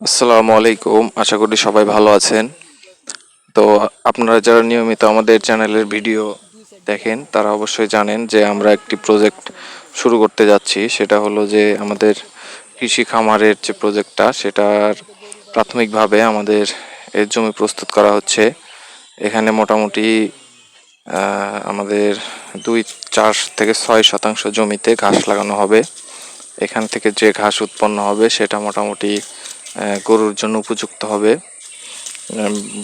আসসালামু আলাইকুম। আশা করি সবাই ভালো আছেন। তো আপনারা যারা নিয়মিত আমাদের চ্যানেলের ভিডিও দেখেন, তারা অবশ্যই জানেন যে আমরা একটি প্রজেক্ট শুরু করতে যাচ্ছি। সেটা হলো যে আমাদের কৃষি খামারের যে প্রজেক্টটা সেটার প্রাথমিকভাবে আমাদের এর জমি প্রস্তুত করা হচ্ছে। এখানে মোটামুটি আমাদের দুই, চার থেকে ছয় শতাংশ জমিতে ঘাস লাগানো হবে। এখান থেকে যে ঘাস উৎপন্ন হবে, সেটা মোটামুটি গরুর জন্য উপযুক্ত হবে।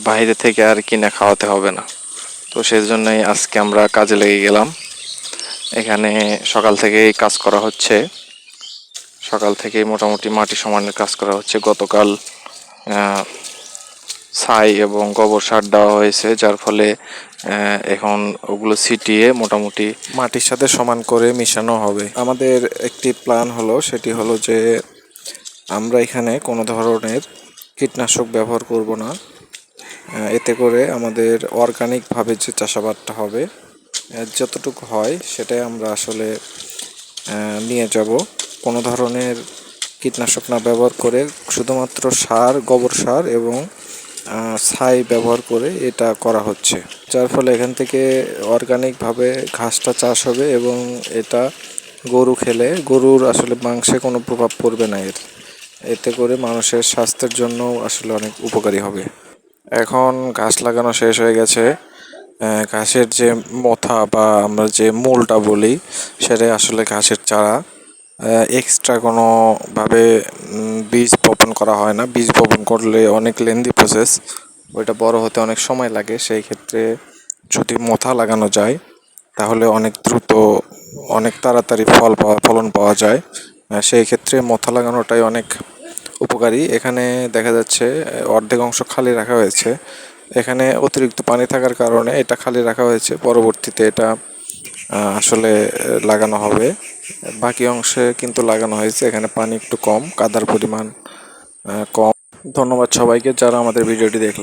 বাইরে থেকে আর কিনে খাওয়াতে হবে না। তো সেই জন্যই আজকে আমরা কাজে লেগে গেলাম। এখানে সকাল থেকেই কাজ করা হচ্ছে। সকাল থেকেই মোটামুটি মাটি সমানের কাজ করা হচ্ছে। গতকাল ছাই এবং গোবর সার দেওয়া হয়েছে, যার ফলে এখন ওগুলো ছিটিয়ে মোটামুটি মাটির সাথে সমান করে মিশানো হবে। আমাদের একটি প্ল্যান হলো, সেটি হলো যে আমরা এখানে কোনো ধরনের কীটনাশক ব্যবহার করব না। এতে করে আমাদের অর্গানিকভাবে যে চাষাবাদটা হবে যতটুকু হয় সেটাই আমরা আসলে নিয়ে যাব। কোনো ধরনের কীটনাশক না ব্যবহার করে শুধুমাত্র সার, গোবর সার এবং ছাই ব্যবহার করে এটা করা হচ্ছে। যার ফলে এখান থেকে অর্গানিকভাবে ঘাসটা চাষ হবে এবং এটা গরু খেলে গরুর আসলে মাংসে কোনো প্রভাব পড়বে না এর। এতে করে মানুষের স্বাস্থ্যের জন্য আসলে অনেক উপকারী হবে। এখন ঘাস লাগানো শেষ হয়ে গেছে। ঘাসের যে মথা বা আমরা যে মূলটা বলি, সেটাই আসলে ঘাসের চারা। এক্সট্রা কোনোভাবে বীজ বপন করা হয় না। বীজ বপন করলে অনেক লেন্দি প্রসেস ওইটা বড় হতে অনেক সময় লাগে। সেই ক্ষেত্রে যদি মোথা লাগানো যায়, তাহলে অনেক দ্রুত অনেক তাড়াতাড়ি ফল পাওয়া, ফলন পাওয়া যায়। সেই ক্ষেত্রে মোথা লাগানোটাই অনেক উপকারী। এখানে দেখা যাচ্ছে অর্ধেক অংশ খালি রাখা হয়েছে। এখানে অতিরিক্ত পানি থাকার কারণে এটা খালি রাখা হয়েছে। পরবর্তীতে এটা আসলে লাগানো হবে। বাকি অংশে কিন্তু লাগানো হয়েছে। এখানে পানি একটু কম, কাদার পরিমাণ কম। ধন্যবাদ সবাইকে যারা আমাদের ভিডিওটি দেখলে।